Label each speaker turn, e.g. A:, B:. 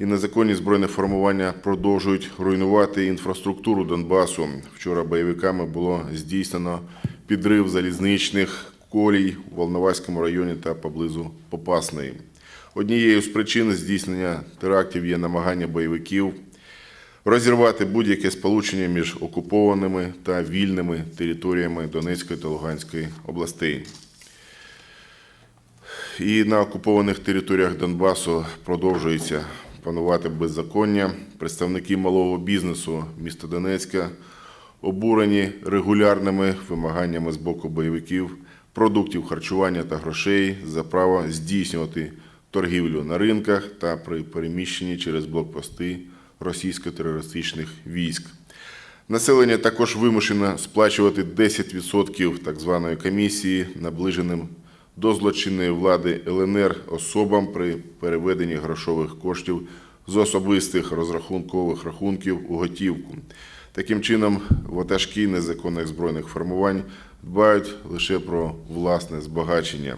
A: і незаконні збройні формування продовжують руйнувати інфраструктуру Донбасу. Вчора бойовиками було здійснено підрив залізничних колій у Волноваському районі та поблизу Попасної. Однією з причин здійснення терактів є намагання бойовиків розірвати будь-яке сполучення між окупованими та вільними територіями Донецької та Луганської областей. І на окупованих територіях Донбасу продовжується панувати беззаконня. Представники малого бізнесу міста Донецька обурені регулярними вимаганнями з боку бойовиків продуктів харчування та грошей за право здійснювати торгівлю на ринках та при переміщенні через блокпости російсько-терористичних військ. Населення також вимушено сплачувати 10% так званої комісії, наближеним до злочинної влади ЛНР особам при переведенні грошових коштів з особистих розрахункових рахунків у готівку. Таким чином, ватажки незаконних збройних формувань дбають лише про власне збагачення.